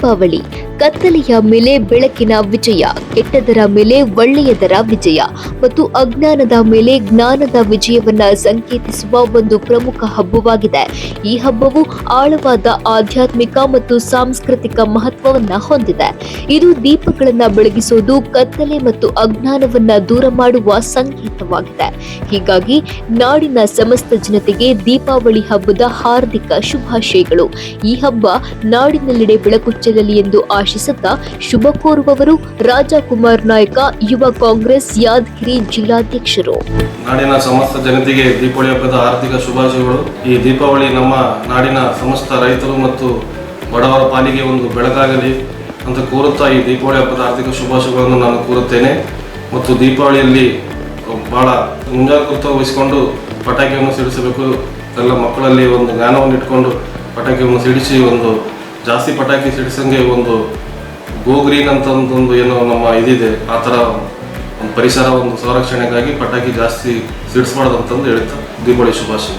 ದೀಪಾವಳಿ. ಕತ್ತಲೆಯ ಮೇಲೆ ಬೆಳಕಿನ ವಿಜಯ, ಕೆಟ್ಟದರ ಮೇಲೆ ಒಳ್ಳೆಯದರ ವಿಜಯ ಮತ್ತು ಅಜ್ಞಾನದ ಮೇಲೆ ಜ್ಞಾನದ ವಿಜಯವನ್ನ ಸಂಕೇತಿಸುವ ಒಂದು ಪ್ರಮುಖ ಹಬ್ಬವಾಗಿದೆ. ಈ ಹಬ್ಬವು ಆಳವಾದ ಆಧ್ಯಾತ್ಮಿಕ ಮತ್ತು ಸಾಂಸ್ಕೃತಿಕ ಮಹತ್ವವನ್ನ ಹೊಂದಿದೆ. ಇದು ದೀಪಗಳನ್ನ ಬೆಳಗಿಸುವುದು, ಕತ್ತಲೆ ಮತ್ತು ಅಜ್ಞಾನವನ್ನ ದೂರ ಮಾಡುವ ಸಂಕೇತವಾಗಿದೆ. ಹೀಗಾಗಿ ನಾಡಿನ ಸಮಸ್ತ ಜನತೆಗೆ ದೀಪಾವಳಿ ಹಬ್ಬದ ಹಾರ್ದಿಕ ಶುಭಾಶಯಗಳು. ಈ ಹಬ್ಬ ನಾಡಿನೆಲ್ಲೆಡೆ ಬೆಳಕು ಚೆಲ್ಲಲಿ ಎಂದು ಆಶಿಸುತ್ತಾ ಶುಭ ಕೋರುವವರು ರಾಜಕುಮಾರ್ ನಾಯಕ, ಯುವ ಕಾಂಗ್ರೆಸ್, ಯಾದಗಿರಿ ಜಿಲ್ಲಾಧ್ಯಕ್ಷರು. ನಾಡಿನ ಸಮಸ್ತ ಜನತೆಗೆ ದೀಪಾವಳಿ ಹಬ್ಬದ ಆರ್ಥಿಕ ಶುಭಾಶಯಗಳು. ಈ ದೀಪಾವಳಿ ನಮ್ಮ ನಾಡಿನ ಸಮಸ್ತ ರೈತರು ಮತ್ತು ಬಡವರ ಪಾಲಿಗೆ ಒಂದು ಬೆಳಕಾಗಲಿ ಅಂತ ಕೋರುತ್ತಾ ಈ ದೀಪಾವಳಿ ಹಬ್ಬದ ಆರ್ಥಿಕ ಶುಭಾಶಯಗಳನ್ನು ನಾನು ಕೋರುತ್ತೇನೆ. ಮತ್ತು ದೀಪಾವಳಿಯಲ್ಲಿ ಬಹಳ ಮುಂಜಾಗ್ರತೆ ವಹಿಸಿಕೊಂಡು ಪಟಾಕಿಯನ್ನು ಸಿಡಿಸಬೇಕು. ಎಲ್ಲ ಮಕ್ಕಳಲ್ಲಿ ಒಂದು ಜ್ಞಾನವನ್ನು ಇಟ್ಕೊಂಡು ಪಟಾಕಿಯನ್ನು ಸಿಡಿಸಿ ಒಂದು ಜಾಸ್ತಿ ಪಟಾಕಿ ಸಿಡಿಸಂಗೆ ಒಂದು ಗೋ ಗ್ರೀನ್ ಅಂತ ಒಂದು ಏನೋ ನಮ್ಮ ಇದಿದೆ, ಆ ಥರ ಒಂದು ಪರಿಸರ ಒಂದು ಸಂರಕ್ಷಣೆಗಾಗಿ ಪಟಾಕಿ ಜಾಸ್ತಿ ಸಿಡಿಸ್ಬಾರ್ದು ಅಂತಂದು ಹೇಳ್ತಾ ದೀಪಾವಳಿ ಶುಭಾಶಯ.